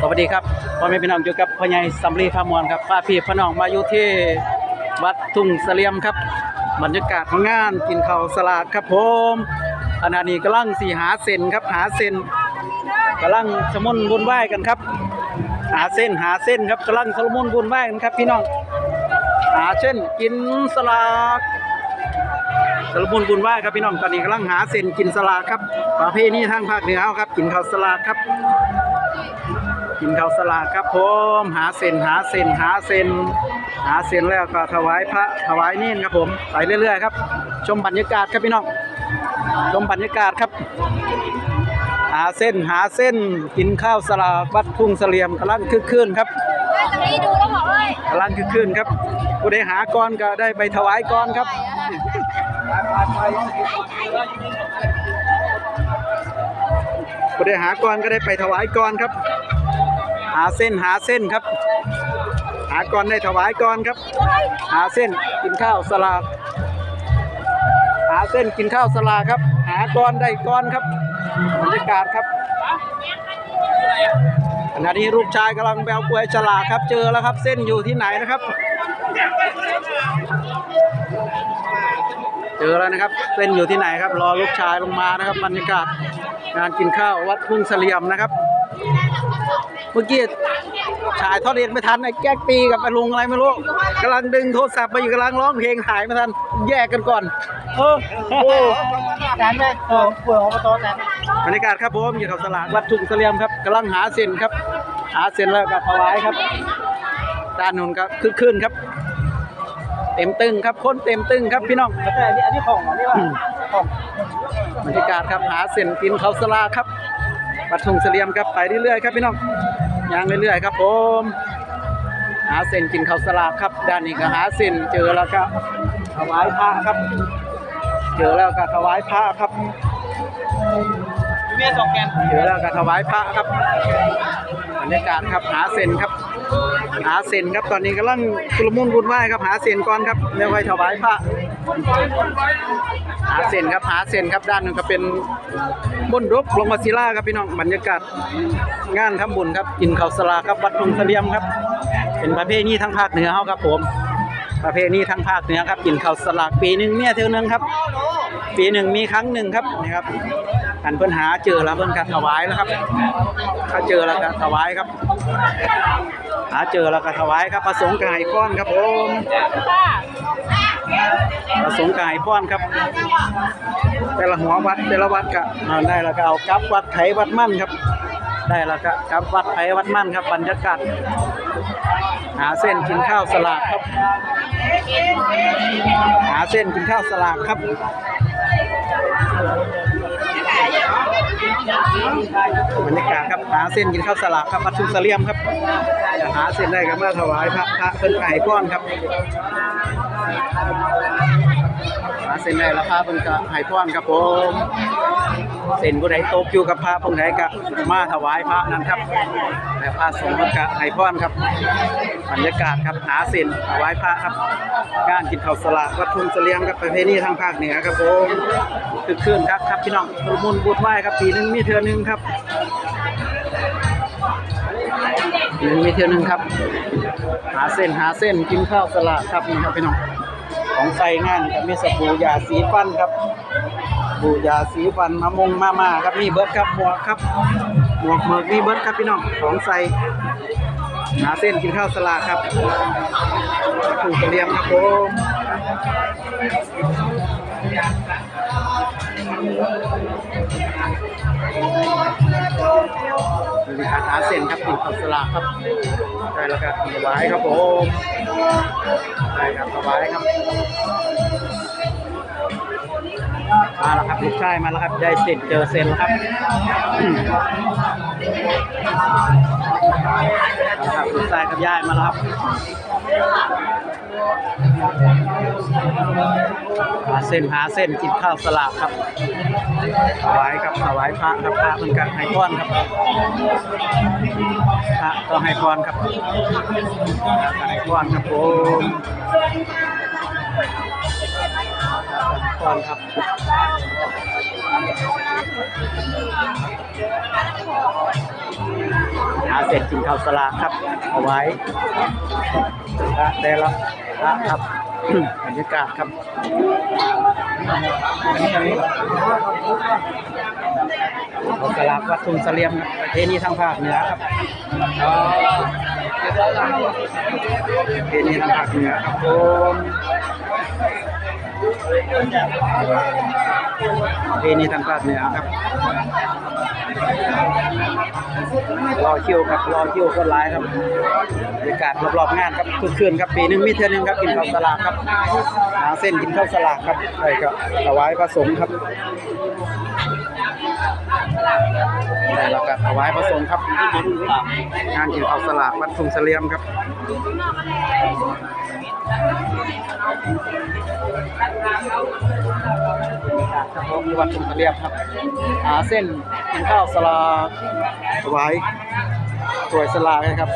สวัสดีครับพ่อแม่พี่น้องอยู่กับพ่อใหญ่สำลีพามวลครับป้าพี่พ่อน้องมาอยู่ที่วัดทุ่งเสลียมครับ บรรยากาศของงานกินข้าวสลากครับผมขณะนี้กำลังสีหาเส้นครับหาเส้นกำลังสมุนบุญไหว้กันครับ หาเส้นหาเส้นครับกำลังสมุนบุญไหว้กันครับ พี่น้องหาเส้นกินสลากสารบุญบุญไหว้ครับพี่น้องตอนนี้กำลังหาเส้นกินสลากครับประเพณีทางภาคเหนือครับกินข้าวสลากครับ กินข้าวสลากครับผมหาเส้นหาเส้นหาเส้นหาเส้นแล้วก็ถวายพระถวายเน้นครับผมไปเรื่อยๆครับ ชมบรรยากาศครับพี่น้องชมบรรยากาศครับ หาเส้นหาเส้นกินข้าวสลากวัดทุ่งเสลียมกำลังคึกคืนครับเฮ้ยตรงนี้ดูแล้วบอกเลยกำลังคึกคืนครับผู้ใดหาก่อนก็ได้ไปถวายก่อนครับผู้ใดหาก่อนก็ได้ไปถวายก่อนครับ หาเส้นหาเส้นครับ หาก่อนได้ถวายก่อนครับ หาเส้นกินข้าวสลากหาเส้นกินข้าวสลากครับ หาก่อนได้ก่อนครับบรรยากาศครับขณะนี้ลูกชายกำลังแบวกล้วยฉลากครับ เจอแล้วครับ เส้นอยู่ที่ไหนนะครับ เจอแล้วนะครับ เส้นอยู่ที่ไหนครับ รอลูกชายลงมานะครับบรรยากาศงานกินข้าววัดทุ่งเสลียมนะครับ เมื่อกี้ชายทอดเรียนไม่ทันไอ้แก๊กตีกับไอ้ลุงอะไรไม่รู้กำลังดึงโทรศัพท์ไปอยู่กำลังร้องเพลงถ่ายไม่ทันแยกกันก่อนโอ้โหแตนไหมเออป่วยอบตแตนบรรยากาศครับผมอยู่กับสลากวัดทุ่งเสลียมครับกำลังหาเส้นครับ หาเส้นแล้วก็ถวายครับด้านนู้นก็คึกคืนครับ เต็มตึงครับคนเต็มตึงครับพี่น้องแต่อันนี้อันนี้ของอันนี้ว่าของบรรยากาศครับหาเส้นกินข้าวสลากครับ วัดทุ่งเสลียมครับไปเรื่อยๆครับพี่น้องย่างเรื่อยๆครับผมหาเส้นกินข้าวสลากครับด้านนี้ก็หาเส้นเจอแล้วก็ถวายพระครับ เจอแล้วก็ถวายพระครับเมียสองแกนเจอแล้วก็ถวายพระครับบรรยากาศครับหาเส้นครับหาเส้นครับตอนนี้กำลังชุลมุนวุ่นวายครับหาเส้นก่อนครับแล้วค่อยถวายพระ หาเส้นครับหาเส้นครับด้านนึงก็เป็นบนรบลงมาศิลาครับพี่น้องบรรยากาศงานทำบุญครับกินข้าวสลากครับวัดทุ่งเสลียมครับ เป็นประเพณีทางภาคเหนือเฮาครับผม ประเพณีทางภาคเหนือครับกินข้าวสลากปีหนึ่งเนี่ยเท่านึงครับ ปีหนึ่งมีครั้งหนึ่งครับนี่ครับอันเพิ่นหาเจอแล้วเพิ่อนก็ถวายแล้วครับ ถ้าเจอแล้วก็ถวายครับ หาเจอแล้วก็ถวายครับประสงค์กายก้อนครับผมค่ะ สงค์กายป้อนครับ แต่ละหัววัดแต่ละวัดก็เอาได้แล้วก็เอากลับวัดไถวัดมั่นครับ ได้แล้วก็กลับวัดไถวัดมั่นครับบรรยากาศหาเส้นกินข้าวสลากครับ หาเส้นกินข้าวสลากครับบรรยากาศครับหาเส้นกินข้าวสลากครับวัดชุมเสลียมครับจะหาเส้นได้ก็มาถวายพระพระเพิ่นไก่ก้อนครับ เส้นได้แล้วพระเพิ่นก็ให้พรครับผมเส้นผู้ใดตกอยู่กับพระพงใดก็มาถวายพระนั่นครับแต่พระสงฆ์เพิ่นก็ให้พรครับบรรยากาศครับหาเส้นถวายพระครับการกินข้าวสลากวัดทุ่งเสลียมครับประเพณีทางภาคเหนือครับผมคึกคืนครับครับพี่น้องชุลมุนบุญไหว้ครับปีหนึงมีเทือหนึงครับหนึงมีเทือหนึงครับ หาเส้นหาเส้นกินข้าวสลากครับนี่ครับพี่น้อง ของใส่งานกับมีสบู่ยาสีฟันครับสบู่ยาสีฟันมะมงมามาครับมีเบิร์ดครับหมวกครับหมวกเมือกมีเบิร์ดครับพี่น้องของใส่หาเส้นกินข้าวสลาครับถูกเตรียมครับผม มีการหาเส้นครับกินข้าวสลากครับได้แล้วครับถวายครับผมได้ครับถวายครับมาแล้วครับลูกชายมาแล้วครับได้เสร็จเจอเซ็นแล้วครับมาแล้วครับลูกชายกับยายมาแล้วครับ หาเส้นหาเส้นกินข้าวสลากครับถวายครับถวายพระครับพระเหมือนกันให้พรครับพระก็ให้พรครับให้พรครับผม พรครับหาเสร็จกินข้าวสลากครับ เอาไว้พระแต่ละพระครับบรรยากาศครับข้าวสลากวัดทุงเสลียมประเพณีทางภาคเหนือครับประเพณีทางภาคเหนือครับผม ประเพณีทางภาคเหนือครับ รอคิวครับ รอคิวคนร้ายครับบรรยากาศรอบๆงานครับทุกคืนครับ ปีหนึงมีเท่านึงครับ กินข้าวสลากครับหาเส้นกินข้าวสลากครับใช่ครับถวายพระสงฆ์ครับ ถวายพระสงฆ์ครับงานกินข้าวสลากวัดทุงเสลียมครับครับผมวัดทุงเสลียมครับหาเส้นกินข้าวสลากถวายสวยสลากนะครับ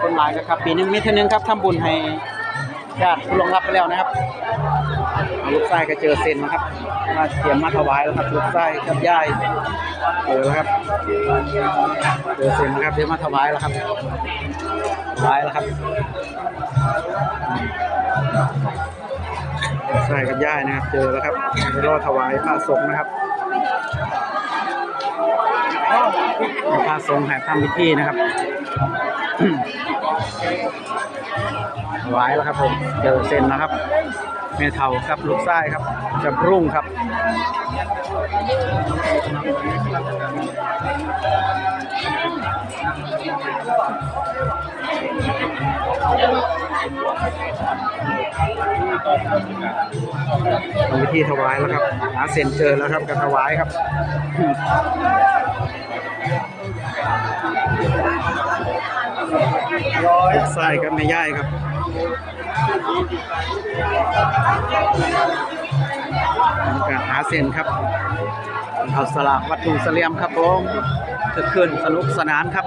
คนหลายก็ครับ ปีนึงมีเท่านึงครับทำบุญให้ ญาติผู้ลงรับไปแล้วนะครับลูกไส้ก็เจอเซนนะครับ มาเตรียมมาถวายแล้วครับลูกไส้กับย่ายเจอแล้วครับเจอเซนนะครับเดี๋ยวมาถวายแล้วครับถวายแล้วครับใช่กับย่ายนะครับ เจอแล้วครับไปรอถวายพระสงฆ์นะครับพระสงฆ์แห่ทำพิธีนะครับ ถวายแล้วครับผมเจอเซ็นนะครับเมเทาครับลูกไส้ครับจะรุ่งครับทำพิธีถวายแล้วครับ หาเซ็นเจอแล้วครับการถวายครับร้อยไส้ครับไม่ย่ายครับ การหาเซ็นครับเอาสลากวัตถุเสลียมครับผมจะขึ้นสนุกสนานครับ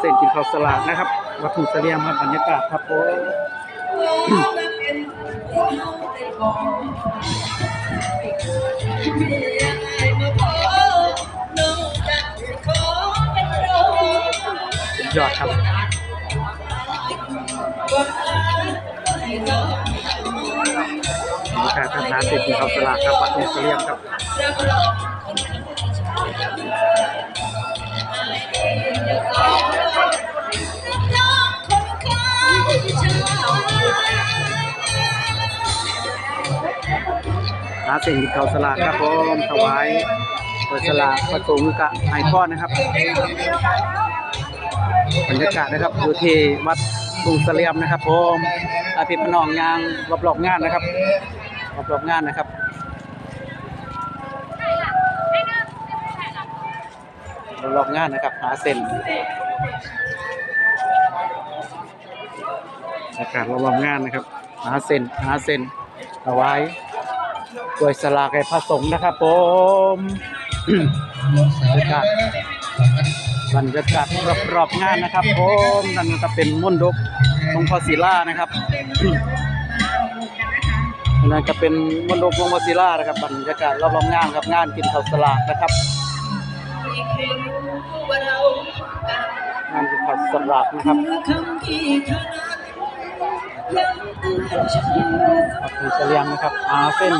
เส้นกินข้าวสลากนะครับ วัตถุเสลียมครับบรรยากาศครับผมยอดครับบรรยากาศการหาเส้นกินข้าวสลากครับวัดถุเสลียมครับหาเส้นกินข้าสลากครับผมถวายเปิดสลากประสงค์กะไอคอนนะครับบรรยากาศนะครับอยู่ที่วัดตุงเสลียมนะครับผมอาภิพนองยางรอบๆงานนะครับรอบๆงานนะครับรอบๆงานนะครับ หาเส้นบรรยากาศรอบๆงานนะครับ หาเส้นหาเส้นเอาไว้ ตัวยสลากให้พระสงฆ์นะครับผมบรรยากาศบรรยากาศรอบๆงานนะครับผมนั่นก็เป็นมนต์ดกหลวงพ่อศิลานะครับนั่นก็เป็นมนต์ดกหลวงพ่อศิลานะครับบรรยากาศรอบๆงานครับงานกินข้าวสลากนะครับงานกินข้าวสลากนะครับ อบคุณเสลียงนะครับหาเส้น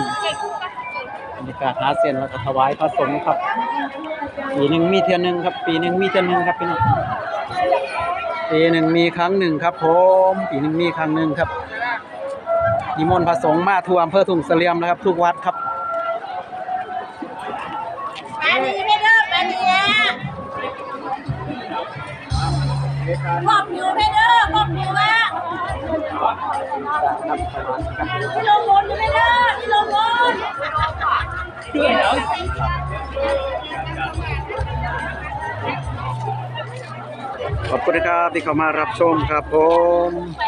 บรรยากาศหาเส้นแล้วก็ถวายพระสงฆ์ครับ ปีหนึ่งมีเทียนหนึ่งครับ ปีหนึ่งมีเทียนหนึ่งครับพี่น้องปีหนึ่งมีครั้งหนึ่งครับผมปีหนึ่งมีครั้งหนึ่งครับนิมนต์พระสงฆ์มาทั่วอำเภอทุ่งเสลียมนะครับ ทุกวัดครับแปดนี้ไม่เลิกแปดนี้ขอบอยู่ไม่เลิกขอบอยู่ว่า ที่ลงบนไม่เลิกที่ลงบนขอบคุณนะครับที่เข้ามารับชมครับผม